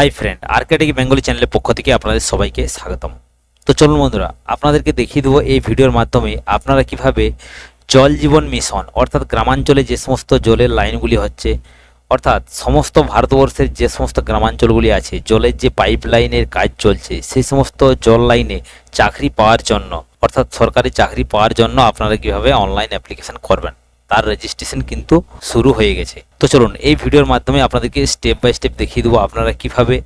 Hi friend Arctic Bengali চ্যানেলের পক্ষ থেকে আপনাদের সবাইকে স্বাগতম। তো চলুন বন্ধুরা, আপনাদেরকে দেখিয়ে দেবো এই ভিডিওর মাধ্যমে আপনারা কীভাবে জল জীবন মিশন, অর্থাৎ গ্রামাঞ্চলে যে সমস্ত জলের লাইনগুলি হচ্ছে, অর্থাৎ সমস্ত ভারতবর্ষের যে সমস্ত গ্রামাঞ্চলগুলি আছে, জলের যে পাইপ লাইনের কাজ চলছে, সেই সমস্ত জল লাইনে চাকরি পাওয়ার জন্য, অর্থাৎ সরকারি চাকরি পাওয়ার জন্য আপনারা কীভাবে অনলাইন অ্যাপ্লিকেশন করবেন। তার রেজিস্ট্রেশন কিন্তু শুরু হয়ে গেছে। তো চলুন, এই ভিডিওর মাধ্যমে আপনাদেরকে স্টেপ বাই স্টেপ দেখিয়ে দেবো আপনারা কীভাবে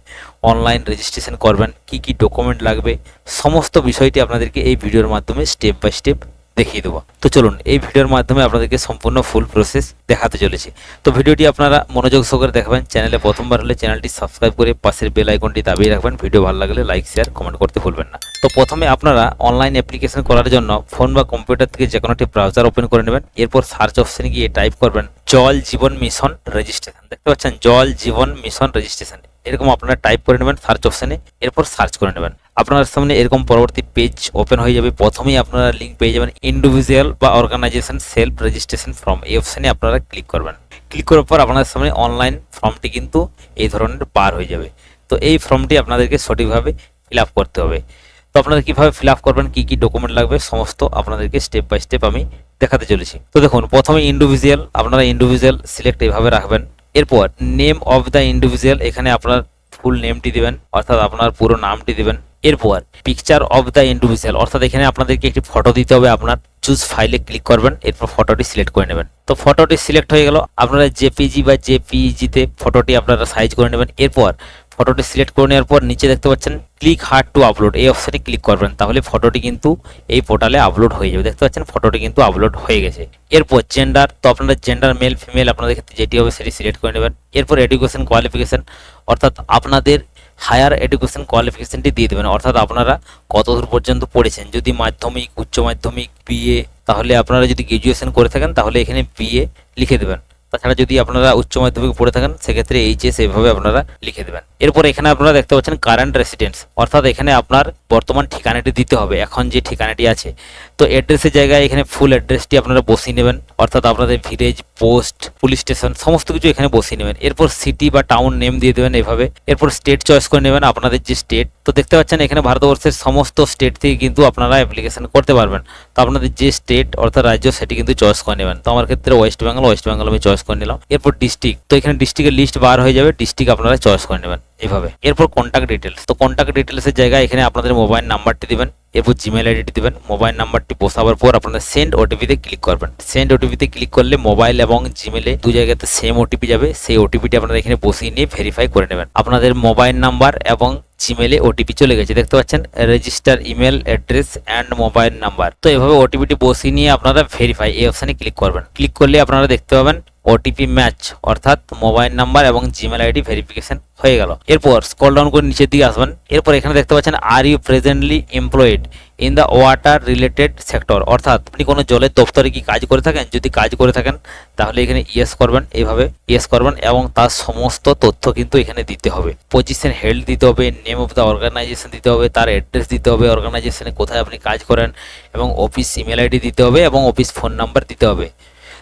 অনলাইন রেজিস্ট্রেশন করবেন, কি কি ডকুমেন্ট লাগবে, সমস্ত বিষয়টি আপনাদেরকে এই ভিডিওর মাধ্যমে স্টেপ বাই স্টেপ দেখিয়ে দেবো। তো চলুন, এই ভিডিওর মাধ্যমে আপনাদেরকে সম্পূর্ণ ফুল প্রসেস দেখাতে চলেছি। তো ভিডিওটি আপনারা মনোযোগ সহকারে দেখাবেন চ্যানেলে প্রথমবার হলে চ্যানেলটি সাবস্ক্রাইব করে পাশের বেল আইকনটি দাবিয়ে রাখবেন। ভিডিও ভালো লাগলে লাইক শেয়ার কমেন্ট করতে ভুলবেন না। তো প্রথমে আপনারা অনলাইন অ্যাপ্লিকেশন করার জন্য ফোন বা কম্পিউটার থেকে যে কোনো একটি ব্রাউজার ওপেন করে নেবেন। এরপর সার্চ অপশনে গিয়ে টাইপ করবেন, জল জীবন মিশন রেজিস্ট্রেশন দেখতে পাচ্ছেন, জল জীবন মিশন রেজিস্ট্রেশন এরকম আপনারা টাইপ করে নেবেন সার্চ অপশনে এরপর সার্চ করে নেবেন। আপনার সামনে এরকম পরবর্তী পেজ ওপেন হয়ে যাবে। প্রথমেই আপনারা লিঙ্ক পেয়ে যাবেন ইন্ডিভিজুয়াল বা অর্গানাইজেশন সেলফ রেজিস্ট্রেশন ফর্ম এই অপশানে আপনারা ক্লিক করবেন। ক্লিক করার পর আপনার সামনে অনলাইন ফর্মটি কিন্তু এই ধরনের পার হয়ে যাবে। তো এই ফর্মটি আপনাদেরকে সঠিকভাবে ফিল আপ করতে হবে। তো আপনারা কীভাবে ফিল আপ করবেন, কী কী ডকুমেন্ট লাগবে, সমস্ত আপনাদেরকে স্টেপ বাই স্টেপ আমি দেখাতে চলেছি। তো দেখুন, প্রথমে ইন্ডিভিজুয়াল আপনারা ইন্ডিভিজুয়াল সিলেক্ট এইভাবে রাখবেন। এরপর নেম অফ দ্য ইন্ডিভিজুয়াল এখানে আপনার ফুল নেমটি দেবেন, অর্থাৎ আপনার পুরো নামটি দিবেন। এরপর পিকচার অফ দ্য ইন্ডিভিজুয়াল অর্থাৎ এখানে আপনাদেরকে একটি ফটো দিতে হবে আপনার। চুজ ফাইলে ক্লিক করবেন, এরপর ফটোটি সিলেক্ট করে নেবেন। তো ফটোটি সিলেক্ট হয়ে গেল, আপনারা জেপিজি বা জেপিজিতে ফটোটি আপনারা সাইজ করে নেবেন। এরপর ফটোটি সিলেক্ট করে নেওয়ার পর নিচে দেখতে পাচ্ছেন ক্লিক হার্ড টু আপলোড এই অপশানে ক্লিক করবেন। তাহলে ফটোটি কিন্তু এই পোর্টালে আপলোড হয়ে যাবে। দেখতে পাচ্ছেন ফটোটি কিন্তু আপলোড হয়ে গেছে। এরপর জেন্ডার তো আপনারা জেন্ডার মেল ফিমেল আপনাদের ক্ষেত্রে যেটি হবে সেটি সিলেক্ট করে নেবেন। এরপর এডুকেশন কোয়ালিফিকেশন অর্থাৎ আপনাদের হায়ার এডুকেশন কোয়ালিফিকেশনটি দিয়ে দেবেন। অর্থাৎ আপনারা কত দূর পর্যন্ত পড়েছেন? যদি মাধ্যমিক, উচ্চ মাধ্যমিক বিএ তাহলে আপনারা যদি গ্রাজুয়েশন করে থাকেন, তাহলে এখানে বিএ লিখে দেবেন। তাছাড়া যদি আপনারা উচ্চ মাধ্যমিক পড়ে থাকেন, সেক্ষেত্রে এইচএস এভাবে আপনারা লিখে দেবেন। এরপর এখানে আপনারা দেখতে পাচ্ছেন কারেন্ট রেসিডেন্স অর্থাৎ এখানে আপনার বর্তমান ঠিকানাটি দিতে হবে। এখন যে ঠিকানাটি আছে, তো অ্যাড্রেসের জায়গায় এখানে ফুল অ্যাড্রেসটি আপনারা বসিয়ে নেবেন। অর্থাৎ আপনাদের ভিলেজ পোস্ট পুলিশ স্টেশন সমস্ত কিছু এখানে বসিয়ে নেবেন। এরপর সিটি বা টাউন নেম দিয়ে দেবেন এভাবে। এরপর স্টেট চয়েস করে নেবেন আপনাদের যে স্টেট তো দেখতে পাচ্ছেন এখানে ভারতবর্ষের সমস্ত স্টেট থেকে কিন্তু আপনারা অ্যাপ্লিকেশন করতে পারবেন। তো আপনাদের যে স্টেট অর্থাৎ রাজ্য সেটি কিন্তু চয়েস করে নেবেন। তো আমার ক্ষেত্রে ওয়েস্ট বেঙ্গল ওয়েস্ট বেঙ্গল আমি চয়েস করে নিলাম। এরপর ডিস্ট্রিক্ট তো এখানে ডিস্ট্রিক্টের লিস্ট বার হয়ে যাবে। ডিস্ট্রিক্ট আপনারা চয়েস করে নেবেন। এইভাবে এরপর কন্ট্যাক্ট ডিটেলস তো কন্ট্যাক্ট ডিটেলসের জায়গায় এখানে আপনাদের মোবাইল নাম্বারটি দিবেন, এরপর জিমেল আইডিটি দিবেন মোবাইল নাম্বারটি বসাবার পর আপনারা সেন্ড ওটিপিতে ক্লিক করবেন। সেন্ড ওটিপিতে ক্লিক করলে মোবাইল এবং জিমেলে দু জায়গাতে সেম ওটিপি যাবে, সেই ওটিপিটি আপনারা এখানে বসিয়ে নিয়ে ভেরিফাই করে নেবেন। আপনাদের মোবাইল নাম্বার এবং জিমেলে ওটিপি চলে গেছে, দেখতে পাচ্ছেন? Register email address and mobile number তো এভাবে ওটিপিটি বসিয়ে নিয়ে আপনারা ভেরিফাই এই অপশানে ক্লিক করবেন। ক্লিক করলে আপনারা দেখতে পাবেন ওটিপি ম্যাচ অর্থাৎ মোবাইল নাম্বার এবং জিমেল আইডি ভেরিফিকেশন হয়ে গেল। এরপর স্কল ডাউন করে নিচের দিকে আসবেন। এরপর এখানে দেখতে পাচ্ছেন are you presently employed in the water related sector অর্থাৎ আপনি কোনো জলের দপ্তরে কি কাজ করে থাকেন? যদি কাজ করে থাকেন, তাহলে এখানে ইয়েস করবেন এইভাবে ইয়েস করবেন এবং তার সমস্ত তথ্য কিন্তু এখানে দিতে হবে। পজিশন হেল্ড দিতে হবে নেম অফ দ্য অর্গানাইজেশন দিতে হবে, তার অ্যাড্রেস দিতে হবে অর্গানাইজেশনে কোথায় আপনি কাজ করেন এবং অফিস ইমেল আইডি দিতে হবে এবং অফিস ফোন নাম্বার দিতে হবে।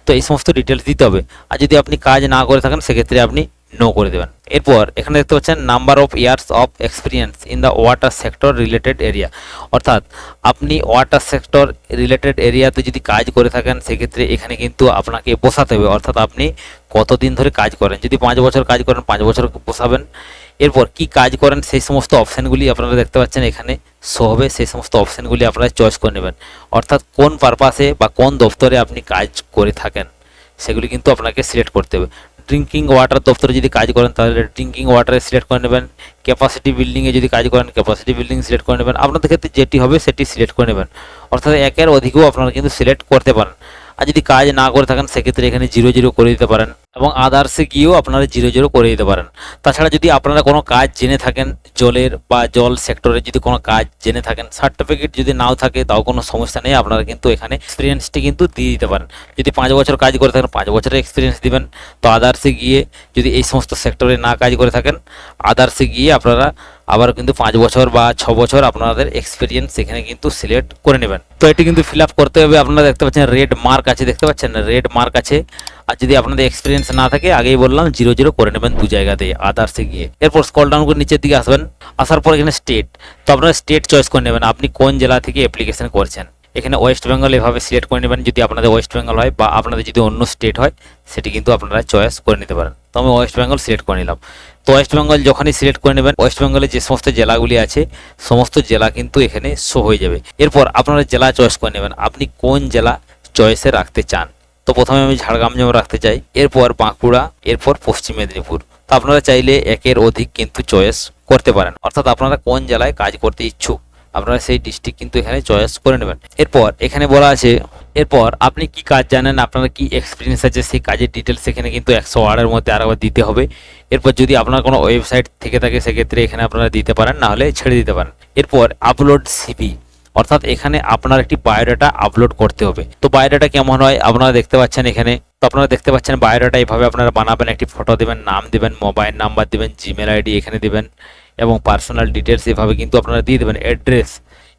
তো এই সমস্ত ডিটেলস দিতে হবে। আর যদি আপনি কাজ না করে থাকেন, সেক্ষেত্রে আপনি নো করে দেবেন। এরপর এখানে দেখতে পাচ্ছেন number of years of experience in the water sector related area অর্থাৎ আপনি ওয়াটার সেক্টর রিলেটেড এরিয়াতে যদি কাজ করে থাকেন, সেক্ষেত্রে এখানে কিন্তু আপনাকে বসাতে হবে। অর্থাৎ আপনি কতদিন ধরে কাজ করেন? যদি পাঁচ বছর কাজ করেন, পাঁচ বছর বসাবেন। এরপর কি কাজ করেন, সেই সমস্ত অপশানগুলি আপনারা দেখতে পাচ্ছেন এখানে। শো হবে সেই সমস্ত অপশানগুলি আপনারা চয়েস করে নেবেন। অর্থাৎ কোন পারপাসে বা কোন দপ্তরে আপনি কাজ করে থাকেন, সেগুলি কিন্তু আপনাকে সিলেক্ট করতে হবে। ড্রিঙ্কিং ওয়াটার দপ্তরে যদি কাজ করেন, তাহলে ড্রিঙ্কিং ওয়াটারে সিলেক্ট করে নেবেন। ক্যাপাসিটি বিল্ডিংয়ে যদি কাজ করেন ক্যাপাসিটি বিল্ডিং সিলেক্ট করে নেবেন। আপনাদের ক্ষেত্রে যেটি হবে, সেটি সিলেক্ট করে নেবেন। অর্থাৎ একের অধিকও আপনারা কিন্তু সিলেক্ট করতে পারেন। আর যদি কাজ না করে থাকেন, সেক্ষেত্রে এখানে জিরো জিরো করে দিতে পারেন। এবং আদার্সে গিয়েও আপনারা জিরো জিরো করে দিতে পারেন। তাছাড়া যদি আপনারা কোনো কাজ জেনে থাকেন, জলের বা জল সেক্টরে যদি কোনো কাজ জেনে থাকেন সার্টিফিকেট যদি নাও থাকে, তাও কোনো সমস্যা নেই, আপনারা কিন্তু এখানে এক্সপিরিয়েন্সটি কিন্তু দিয়ে দিতে পারেন। যদি পাঁচ বছর কাজ করে থাকেন, পাঁচ বছরের এক্সপিরিয়েন্স দিবেন। তো আদার্সে গিয়ে যদি এই সমস্ত সেক্টরে না কাজ করে থাকেন আদার্সে গিয়ে আপনারা আবার কিন্তু পাঁচ বছর বা ছ বছর আপনাদের এক্সপিরিয়েন্স এখানে কিন্তু সিলেক্ট করে নেবেন। তো এটি কিন্তু ফিল করতে হবে। আপনারা দেখতে পাচ্ছেন রেড মার্ক আছে, দেখতে পাচ্ছেন রেড মার্ক আছে। আর যদি আপনাদের এক্সপিরিয়েন্স না থাকে, আগেই বললাম জিরো জিরো করে নেবেন দু জায়গাতে আদার্সে গিয়ে। এরপর স্কল ডাউন করে নিচের দিকে আসবেন। আসার পর এখানে স্টেট তো আপনারা স্টেট চয়েস করে নেবেন, আপনি কোন জেলা থেকে অ্যাপ্লিকেশন করছেন। এখানে ওয়েস্ট বেঙ্গল এভাবে সিলেক্ট করে নেবেন, যদি আপনাদের ওয়েস্ট বেঙ্গল হয় বা আপনাদের যদি অন্য স্টেট হয়, সেটি কিন্তু আপনারা চয়েস করে নিতে পারেন। তো আমি ওয়েস্ট বেঙ্গল সিলেক্ট করে নিলাম। তো ওয়েস্ট বেঙ্গল যখনই সিলেক্ট করে নেবেন ওয়েস্ট বেঙ্গলে যে সমস্ত জেলাগুলি আছে, সমস্ত জেলা কিন্তু এখানে শো হয়ে যাবে। এরপর আপনারা জেলা চয়েস করে নেবেন, আপনি কোন জেলা চয়েসে রাখতে চান? তো প্রথমে আমি ঝাড়গ্রাম যেমন রাখতে চাই, এরপর বাঁকুড়া, এরপর পশ্চিম মেদিনীপুর। তো আপনারা চাইলে একের অধিক কিন্তু চয়েস করতে পারেন। অর্থাৎ আপনারা কোন জেলায় কাজ করতে ইচ্ছুক, আপনারা সেই ডিস্ট্রিক্ট কিন্তু এখানে চয়েস করে নেবেন। এরপর এখানে বলা আছে এরপর আপনি কি কাজ জানেন, আপনার কি এক্সপিরিয়েন্স আছে, সেই কাজের ডিটেলস এখানে কিন্তু একশো ওয়ার্ডের মধ্যে আরেকবার দিতে হবে। এরপর যদি আপনার কোনো ওয়েবসাইট থেকে থাকে, সেক্ষেত্রে এখানে আপনারা দিতে পারেন, না হলে ছেড়ে দিতে পারেন। এরপর আপলোড সিভি অর্থাৎ এখানে আপনার একটি বায়োডাটা আপলোড করতে হবে। তো বায়োডাটা কেমন হয়, আপনারা দেখতে পাচ্ছেন এখানে, তো আপনারা দেখতে পাচ্ছেন বায়োডাটা এইভাবে আপনারা বানাবেন, একটি ফটো দেবেন, নাম দেবেন মোবাইল নাম্বার দেবেন জিমেল আইডি এখানে দেবেন, এবং পার্সোনাল ডিটেলস এভাবে কিন্তু আপনারা দিয়ে দেবেন অ্যাড্রেস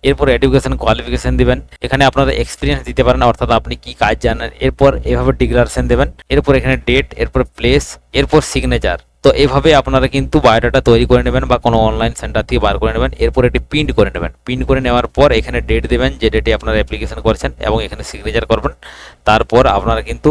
এরপর এডুকেশন কোয়ালিফিকেশন দিবেন। এখানে আপনারা এক্সপিরিয়েন্স দিতে পারেন, অর্থাৎ আপনি কি কাজ জানেন। এরপর এভাবে ডিক্লারেশন দেবেন, এরপর এখানে ডেট এরপর প্লেস এরপর সিগনেচার তো এভাবে আপনারা কিন্তু বায়োডাটা তৈরি করে নেবেন বা কোনো অনলাইন সেন্টার থেকে বার করে নেবেন। এরপর এটি প্রিন্ট করে নেবেন। প্রিন্ট করে নেওয়ার পর এখানে ডেট দেবেন, যে ডেটে আপনারা অ্যাপ্লিকেশন করেছেন এবং এখানে সিগনেচার করবেন। তারপর আপনারা কিন্তু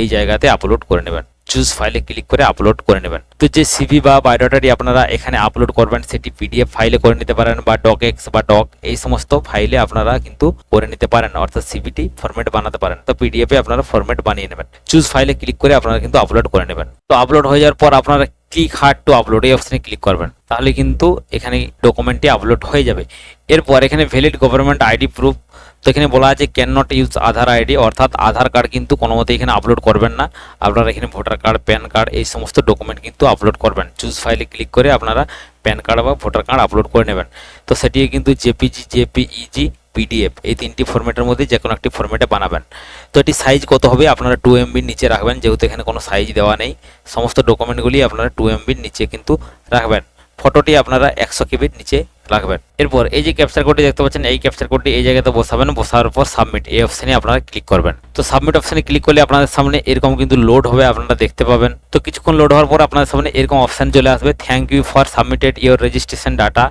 এই জায়গাতে আপলোড করে নেবেন। চুজ ফাইলে ক্লিক করে আপলোড করে নেবেন। তো যে সিভি বা বায়োডাটাটি আপনারা এখানে আপলোড করবেন, সেটি পিডিএফ ফাইলে করে নিতে পারেন বা ডক এক্স বা ডক এই সমস্ত ফাইলে আপনারা কিন্তু করে নিতে পারেন, অর্থাৎ সিভিটি ফরম্যাট বানাতে পারেন। তো পিডিএফ আপনারা ফরম্যাট বানিয়ে নেবেন। চুজ ফাইলে ক্লিক করে আপনারা কিন্তু আপলোড করে নেবেন। তো আপলোড হয়ে যাওয়ার পর আপনারা ক্লিক হার্ড টু আপলোড এই অপশনে ক্লিক করবেন। তাহলে কিন্তু এখানে ডকুমেন্টটি আপলোড হয়ে যাবে। এরপর এখানে ভ্যালিড গভর্নমেন্ট আইডি প্রুফ তো এখানে বলা আছে can not use Aadhaar ID অর্থাৎ আধার কার্ড কিন্তু কোনো মতে এখানে আপলোড করবেন না। আপনারা এখানে ভোটার কার্ড প্যান কার্ড এই সমস্ত ডকুমেন্ট কিন্তু আপলোড করবেন। চুজ ফাইলে ক্লিক করে আপনারা প্যান কার্ড বা ভোটার কার্ড আপলোড করে নেবেন। তো সেটি কিন্তু জেপিজি জেপিইজি পিডিএফ এই তিনটি ফরম্যাটের মধ্যে যে কোনো একটি ফরম্যাটে বানাবেন। তো এটি সাইজ কত হবে আপনারা টু এমবির নিচে রাখবেন, যেহেতু এখানে কোনো সাইজ দেওয়া নেই। সমস্ত ডকুমেন্টগুলি আপনারা টু এমবির নিচে কিন্তু রাখবেন। ফটোটি আপনারা একশো কেবির নিচে রাখবেন। এরপর এই যে ক্যাপচার কোডটি দেখতে পাচ্ছেন, এই ক্যাপচার কোডটি এই জায়গাতে বসাবেন, বসার পর সাবমিট এই অপশানে আপনারা ক্লিক করবেন। তো সাবমিট অপশানে ক্লিক করলে আপনাদের সামনে এরকম কিন্তু লোড হবে, আপনারা দেখতে পাবেন। তো কিছুক্ষণ লোড হওয়ার পর আপনাদের সামনে এরকম অপশান চলে আসবে thank you for submitted your registration data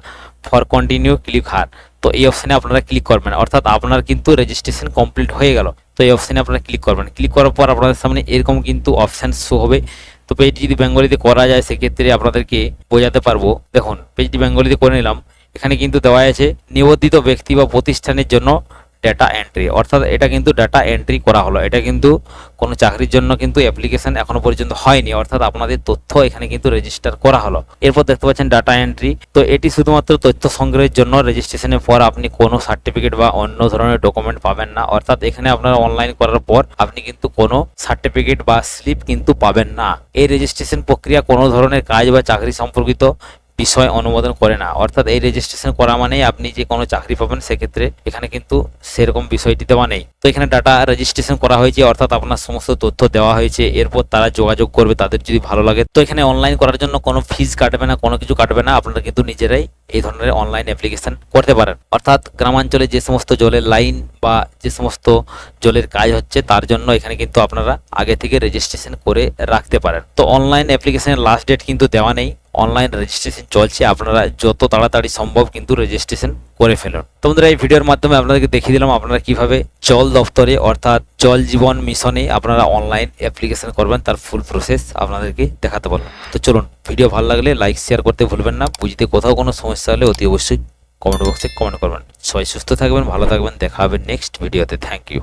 for continue click here তো এই অপশানে আপনারা ক্লিক করবেন, অর্থাৎ আপনার কিন্তু রেজিস্ট্রেশন কমপ্লিট হয়ে গেল। তো এই অপশানে আপনারা ক্লিক করবেন। ক্লিক করার পর আপনাদের সামনে এরকম কিন্তু অপশান শো হবে। তো পেজটি যদি বেঙ্গলিতে করা যায়, সেক্ষেত্রে আপনাদেরকে বোঝাতে পারব। দেখুন পেজটি বেঙ্গলিতে করে নিলাম। এখানে কিন্তু দেওয়া আছে নিবদ্ধিত ব্যক্তি বা প্রতিষ্ঠানের জন্য ডেটা এন্ট্রি অর্থাৎ এটা কিন্তু ডাটা এন্ট্রি করা হলো। এটা কিন্তু কোনো চাকরির জন্য কিন্তু অ্যাপ্লিকেশন এখনও পর্যন্ত হয়নি, অর্থাৎ আপনাদের তথ্য এখানে কিন্তু রেজিস্টার করা হলো। এরপর দেখতে পাচ্ছেন ডাটা এন্ট্রি তো এটি শুধুমাত্র তথ্য সংগ্রহের জন্য রেজিস্ট্রেশনের পর আপনি কোনো সার্টিফিকেট বা অন্য ধরনের ডকুমেন্ট পাবেন না, অর্থাৎ এখানে আপনারা অনলাইন করার পর আপনি কিন্তু কোনো সার্টিফিকেট বা স্লিপ কিন্তু পাবেন না। এই রেজিস্ট্রেশন প্রক্রিয়া কোনো ধরনের কাজ বা চাকরি সম্পর্কিত বিষয় অনুমোদন করে না। অর্থাৎ এই রেজিস্ট্রেশন করা মানেই আপনি যে কোনো চাকরি পাবেন সেক্ষেত্রে এখানে কিন্তু সেরকম বিষয়টি দেওয়া নেই। তো এখানে ডাটা রেজিস্ট্রেশন করা হয়েছে, অর্থাৎ আপনার সমস্ত তথ্য দেওয়া হয়েছে। এরপর তারা যোগাযোগ করবে, তাদের যদি ভালো লাগে। তো এখানে অনলাইন করার জন্য কোনো ফিজ কাটবে না, কোনো কিছু কাটবে না। আপনারা কিন্তু নিজেরাই এই ধরনের অনলাইন অ্যাপ্লিকেশন করতে পারেন। অর্থাৎ গ্রামাঞ্চলে যে সমস্ত জলের লাইন বা যে সমস্ত জলের কাজ হচ্ছে, তার জন্য এখানে কিন্তু আপনারা আগে থেকে রেজিস্ট্রেশন করে রাখতে পারেন। তো অনলাইন অ্যাপ্লিকেশনের লাস্ট ডেট কিন্তু দেওয়া নেই। অনলাইন রেজিস্ট্রেশন চলছে, আপনারা যত তাড়াতাড়ি সম্ভব কিন্তু রেজিস্ট্রেশন করে ফেলুন। তো বন্ধুরা, এই ভিডিওর মাধ্যমে আপনাদেরকে দেখিয়ে দিলাম আপনারা কীভাবে জল দপ্তরে অর্থাৎ জল জীবন মিশনে আপনারা অনলাইন অ্যাপ্লিকেশন করবেন, তার ফুল প্রসেস আপনাদেরকে দেখাতে পারলাম তো চলুন, ভিডিও ভালো লাগলে লাইক শেয়ার করতে ভুলবেন না। বুঝতে কোথাও কোনো সমস্যা হলে অতি অবশ্যই কমেন্ট বক্সে কমেন্ট করবেন। সবাই সুস্থ থাকবেন, ভালো থাকবেন, দেখা হবে নেক্সট ভিডিওতে থ্যাংক ইউ